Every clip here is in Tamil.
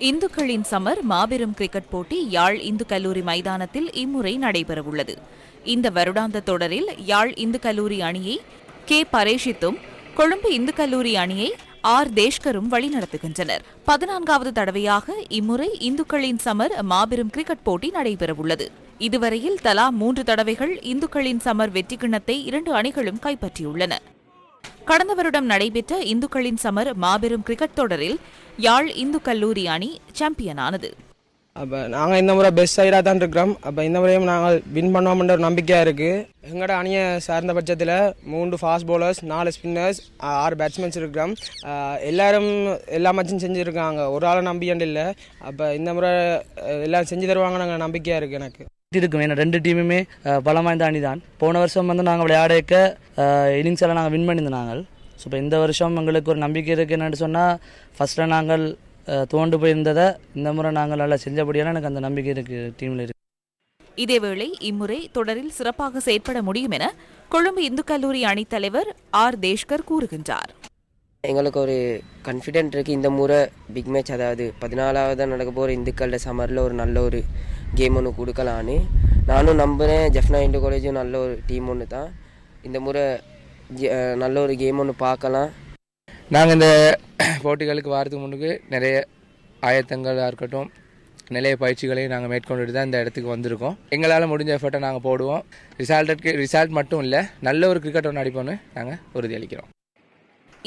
இந்துக்களின் சமர் மாபெரும் கிரிக்கெட் போட்டி யாழ் இந்து கல்லூரி மைதானத்தில் இம்முறை நடைபெறவுள்ளது. இந்த வருடாந்த தொடரில் யாழ் இந்து கல்லூரி அணியை கே. பரேஷித்தும் கொழும்பு இந்து கல்லூரி அணியை ஆர். தேஷ்கரும் வழிநடத்துகின்றனர். பதினான்காவது தடவையாக இம்முறை இந்துக்களின் சமர் மாபெரும் கிரிக்கெட் போட்டி நடைபெறவுள்ளது. இதுவரையில் தலா மூன்று தடவைகள் இந்துக்களின் சமர் வெற்றி கிண்ணத்தை இரண்டு அணிகளும் கைப்பற்றியுள்ளன. கடந்த வருடம் நடைபெற்ற இந்துக்களின் சமர் மாபெரும் கிரிக்கெட் தொடரில் யாழ் இந்து கல்லூரி அணி சாம்பியனானது. அப்போ நாங்கள் இந்த முறை பெஸ்ட் சைடாக தான் இருக்கிறோம். அப்போ இந்த முறையும் நாங்கள் வின் பண்ணுவோம்ன்ற ஒரு நம்பிக்கையாக இருக்குது எங்களோட அணியை சார்ந்த பட்சத்தில் மூன்று ஃபாஸ்ட் bowlers நாலு ஸ்பின்னர்ஸ் ஆறு பேட்ஸ்மேன்ஸ் இருக்கிறோம். எல்லாரும் எல்லா மேட்சும் செஞ்சுருக்காங்க. ஒரு ஆளை நம்பியாண்டு இல்லை. அப்போ இந்த முறை எல்லாம் செஞ்சு தருவாங்க நாங்கள் நம்பிக்கையாக இருக்குது எனக்கு. இருக்கும். ஏன்னா ரெண்டு டீமுமே பலம் வாய்ந்த அணி தான் போன வருஷம் வந்து நாங்கள் விளையாடக்க இன்னிங்ஸ் எல்லாம் நாங்கள் வின் பண்ணியிருந்தோம் நாங்கள். ஸோ இப்போ இந்த வருஷம் எங்களுக்கு ஒரு நம்பிக்கை இருக்குது என்னென்னு சொன்னால் ஃபஸ்ட்டில் நாங்கள் தோண்டு போயிருந்ததை இந்த முறை நாங்கள் நல்லா செஞ்சபடியால் எனக்கு அந்த நம்பிக்கை இருக்குது டீமில் இருக்குது இதேவேளை இம்முறை தொடரில் சிறப்பாக செயற்பட முடியும் என கொழும்பு இந்து கல்லூரி அணித்தலைவர் ஆர். தேஷ்கர் கூறுகின்றார். எங்களுக்கு ஒரு கான்ஃபிடென்ட் இருக்குது இந்த முறை பிக் மேட்ச் அதாவது பதினாலாவது நடக்க போகிற இந்துக்கள்கிட்ட சம்மரில் ஒரு நல்ல ஒரு கேம் ஒன்று கொடுக்கலான்னு. நானும் நம்புகிறேன் ஜெஃப்னா இண்டு காலேஜும் நல்ல ஒரு டீம் ஒன்று தான் இந்த முறை நல்ல ஒரு கேம் ஒன்று பார்க்கலாம். நாங்கள் இந்த போட்டிகளுக்கு வாரத்துக்கு முன்னுக்கு நிறைய ஆயத்தங்களாக இருக்கட்டும் நிறைய பயிற்சிகளை நாங்கள் மேற்கொண்டுட்டு தான் இந்த இடத்துக்கு வந்திருக்கோம். எங்களால் முடிஞ்ச எஃபர்ட்டை நாங்கள் போடுவோம். ரிசால்ட்டுக்கு ரிசால்ட் மட்டும் இல்லை நல்ல ஒரு கிரிக்கெட் ஒன்று அடிப்போம்னு நாங்கள் உறுதியளிக்கிறோம்.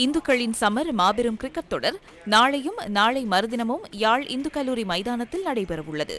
இந்துக்களின் சமர் மாபெரும் கிரிக்கெட் தொடர் நாளையும் நாளை மறுதினமும் யாழ் இந்து கல்லூரி மைதானத்தில் நடைபெறவுள்ளது.